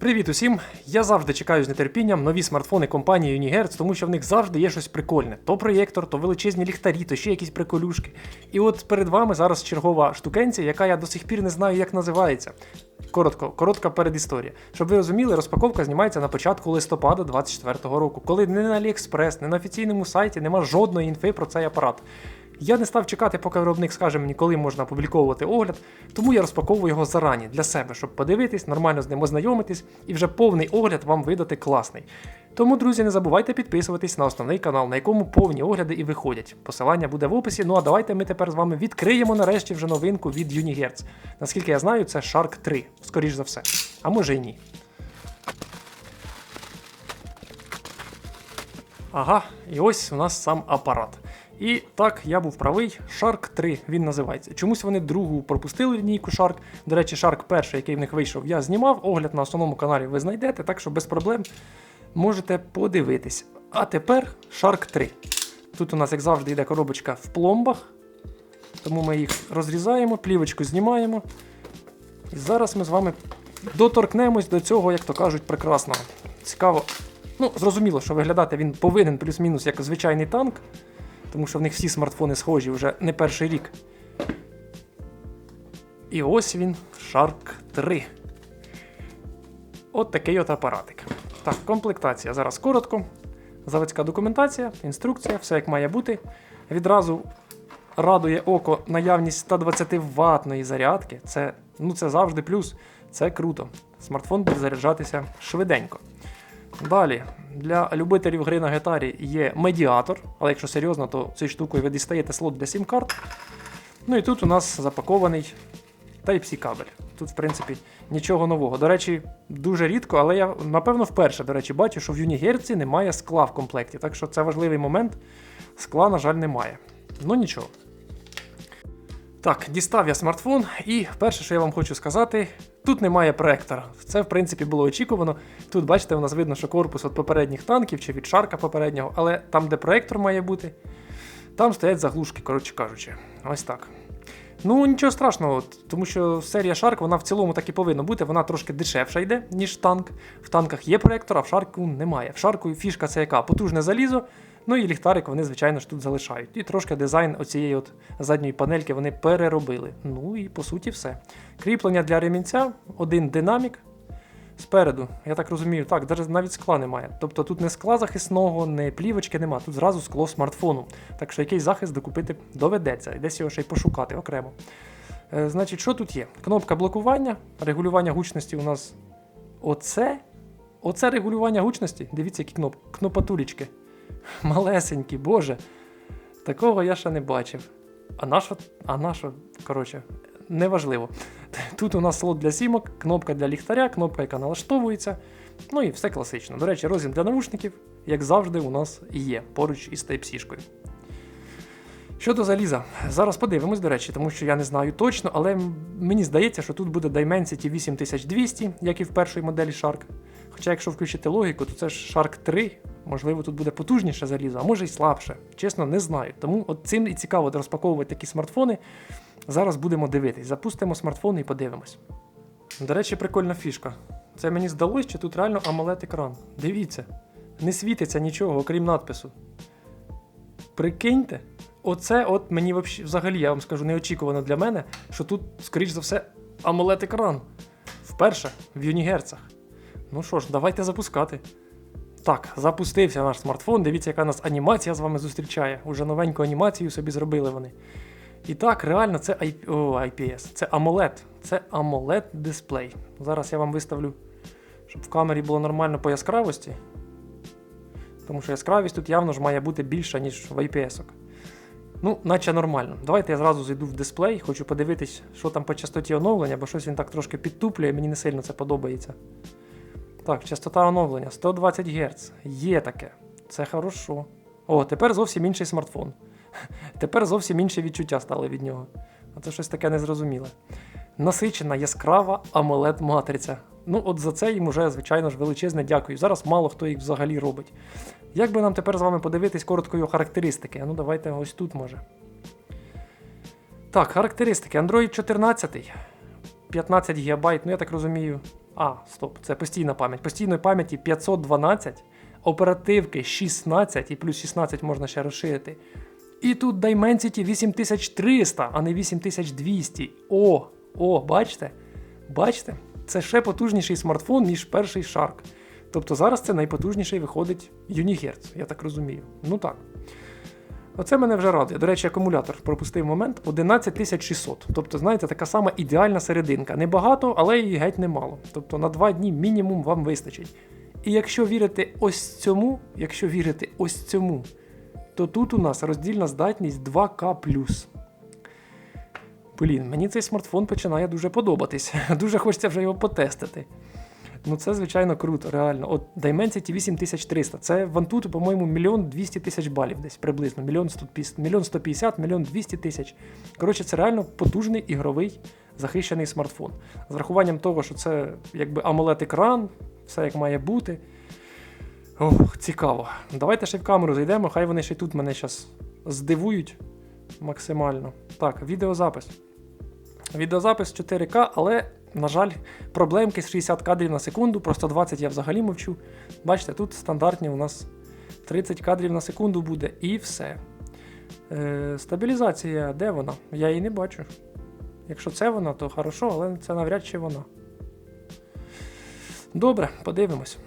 Привіт усім! Я завжди чекаю з нетерпінням нові смартфони компанії Unihertz, тому що в них завжди є щось прикольне. То проєктор, то величезні ліхтарі, то ще якісь приколюшки. І от перед вами зараз чергова штукенція, яка я до сих пір не знаю, як називається. Коротко, коротка передісторія. Щоб ви розуміли, розпаковка знімається на початку листопада 24-го року, коли не на AliExpress, не на офіційному сайті нема жодної інфи про цей апарат. Я не став чекати, поки виробник скаже мені, коли можна опубліковувати огляд, тому я розпаковую його зарані для себе, щоб подивитись, нормально з ним ознайомитись і вже повний огляд вам видати класний. Тому, друзі, не забувайте підписуватись на основний канал, на якому повні огляди і виходять. Посилання буде в описі. Ну а давайте ми тепер з вами відкриємо нарешті вже новинку від Unihertz. Наскільки я знаю, це Shark 3, скоріш за все. А може і ні. Ага, і ось у нас сам апарат. І так, я був правий, Shark 3 він називається. Чомусь вони другу пропустили лінійку Shark. До речі, Shark перший, який в них вийшов, я знімав. Огляд на основному каналі ви знайдете, так що без проблем можете подивитись. А тепер Shark 3. Тут у нас, як завжди, йде коробочка в пломбах. Тому ми їх розрізаємо, плівочку знімаємо. І зараз ми з вами доторкнемось до цього, як то кажуть, прекрасного. Цікаво. Ну, зрозуміло, що виглядати він повинен плюс-мінус як звичайний танк, тому що в них всі смартфони схожі вже не перший рік. І ось він, Shark 3. От такий от апаратик. Так, комплектація. Зараз коротко. Заводська документація, інструкція, все як має бути. Відразу радує око наявність 120 ватної зарядки. Це, ну, це завжди плюс. Це круто. Смартфон буде заряджатися швиденько. Далі, для любителів гри на гітарі є медіатор, але якщо серйозно, то цією штукою ви дістаєте слот для сім-карт. Ну і тут у нас запакований Type-C кабель. Тут, в принципі, нічого нового. До речі, дуже рідко, але я напевно вперше до речі, бачу, що в Юнігерці немає скла в комплекті. Так що це важливий момент. Скла, на жаль, немає. Ну нічого. Так, дістав я смартфон, і перше, що я вам хочу сказати, тут немає проектора. Це, в принципі, було очікувано. Тут, бачите, у нас видно, що корпус від попередніх танків чи від шарка попереднього, але там, де проектор має бути, там стоять заглушки, коротше кажучи. Ось так. Ну, нічого страшного, тому що серія Shark, вона в цілому так і повинна бути, вона трошки дешевша йде, ніж танк. В танках є проектор, а в шарку немає. В шарку фішка це яка? Потужне залізо, ну і ліхтарик вони, звичайно ж, тут залишають. І трошки дизайн оцієї от задньої панельки вони переробили. Ну і по суті все. Кріплення для ремінця, один динамік. Спереду, я так розумію, так, навіть скла немає. Тобто тут не скла захисного, не плівочки нема, тут зразу скло смартфону. Так що якийсь захист докупити доведеться, і десь його ще й пошукати окремо. Е, значить, що тут є? Кнопка блокування, регулювання гучності у нас оце. Оце регулювання гучності. Дивіться, які кноп... кнопатулічки. Малесенькі, боже. Такого я ще не бачив. А нащо? А нащо? Коротше, неважливо. Тут у нас слот для сімок, кнопка для ліхтаря, кнопка, яка налаштовується. Ну і все класично. До речі, розін для навушників, як завжди, у нас є поруч із Type-C-шкою. Щодо заліза, зараз подивимось, до речі, тому що я не знаю точно, але мені здається, що тут буде Dimensity 8200, як і в першій моделі Shark. Хоча, якщо включити логіку, то це ж Shark 3, можливо, тут буде потужніше залізо, а може й слабше. Чесно, не знаю. Тому от цим і цікаво розпаковувати такі смартфони. Зараз будемо дивитись. Запустимо смартфон і подивимось. До речі, прикольна фішка. Це мені здалось, що тут реально amoled екран. Дивіться, не світиться нічого, окрім надпису. Прикиньте, оце от мені взагалі, я вам скажу, неочікувано для мене, що тут, скоріш за все, amoled екран. Вперше в юнігерцах. Ну що ж, давайте запускати. Так, запустився наш смартфон. Дивіться, яка нас анімація з вами зустрічає. Уже новеньку анімацію собі зробили вони. І так, реально, це IP... О, IPS, це AMOLED. Це AMOLED дисплей. Зараз я вам виставлю, щоб в камері було нормально по яскравості. Тому що яскравість тут явно ж має бути більша, ніж в IPS. Ну, наче нормально. Давайте я зразу зайду в дисплей, хочу подивитись, що там по частоті оновлення, бо щось він так трошки підтуплює, мені не сильно це подобається. Так, частота оновлення 120 Гц. Є таке. Це хорошо. О, тепер зовсім інший смартфон. Тепер зовсім інші відчуття стали від нього. А це щось таке незрозуміле. Насичена яскрава amoled матриця. Ну, от за це їм уже, звичайно ж, величезне дякую. Зараз мало хто їх взагалі робить. Як би нам тепер з вами подивитись коротко його характеристики? Ну, давайте ось тут може. Так, характеристики. Android 14, 15 ГБ, ну я так розумію, А, стоп, це постійна пам'ять. Постійної пам'яті 512, оперативки 16, і плюс 16 можна ще розширити. І тут Dimensity 8300, а не 8200. О, о, бачите? Бачите? Це ще потужніший смартфон, ніж перший Shark. Тобто зараз це найпотужніший виходить Unihertz, я так розумію. Ну так. Оце мене вже радує. До речі, акумулятор пропустив момент 11600. Тобто, знаєте, така сама ідеальна серединка. Небагато, але і геть немало. Тобто на два дні мінімум вам вистачить. І якщо вірити ось цьому, якщо вірити ось цьому, то тут у нас роздільна здатність 2К. Блін, мені цей смартфон починає дуже подобатись. Дуже хочеться вже його потестити. Ну, це, звичайно, круто, реально. От Dimensity 8300. Це в Antutu, по-моєму, мільйон 200 тисяч балів десь приблизно. Мільйон 150, мільйон 150, мільйон 200 тисяч. Коротше, це реально потужний ігровий захищений смартфон. З рахуванням того, що це якби amoled екран все як має бути. Ох, цікаво. Давайте ще в камеру зайдемо, хай вони ще й тут мене зараз здивують максимально. Так, відеозапис. Відеозапис 4К, але, на жаль, проблемки з 60 кадрів на секунду, про 120 я взагалі мовчу. Бачите, тут стандартні у нас 30 кадрів на секунду буде і все. Е, стабілізація, де вона? Я її не бачу. Якщо це вона, то хорошо, але це навряд чи вона. Добре, подивимось.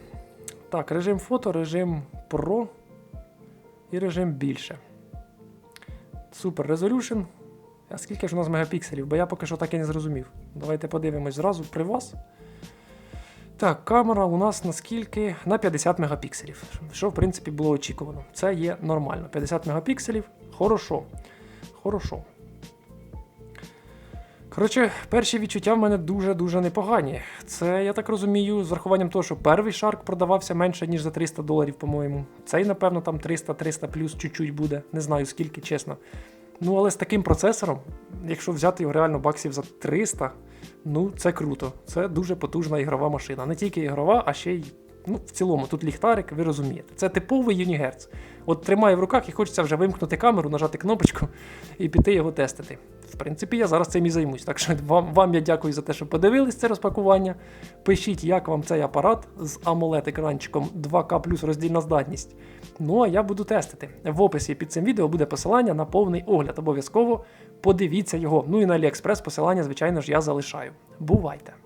Так, режим фото, режим Pro і режим більше. Супер Resolution. А скільки ж у нас мегапікселів? Бо я поки що так і не зрозумів. Давайте подивимось зразу при вас. Так, камера у нас наскільки? На 50 мегапікселів. Що, в принципі, було очікувано. Це є нормально. 50 мегапікселів. Хорошо. Хорошо. Коротше, перші відчуття в мене дуже-дуже непогані. Це, я так розумію, з врахуванням того, що перший шарк продавався менше, ніж за 300 доларів, по-моєму. Цей, напевно, там 300-300 плюс чуть-чуть буде. Не знаю скільки, чесно. Ну, але з таким процесором, якщо взяти його реально баксів за 300, ну це круто. Це дуже потужна ігрова машина. Не тільки ігрова, а ще й. Ну, в цілому, тут ліхтарик, ви розумієте. Це типовий Юнігерц. От тримає в руках і хочеться вже вимкнути камеру, нажати кнопочку і піти його тестити. В принципі, я зараз цим і займусь. Так що вам, вам я дякую за те, що подивились це розпакування. Пишіть, як вам цей апарат з amoled екранчиком 2К плюс роздільна здатність. Ну а я буду тестити. В описі під цим відео буде посилання на повний огляд. Обов'язково подивіться його. Ну і на AliExpress посилання, звичайно ж, я залишаю. Бувайте!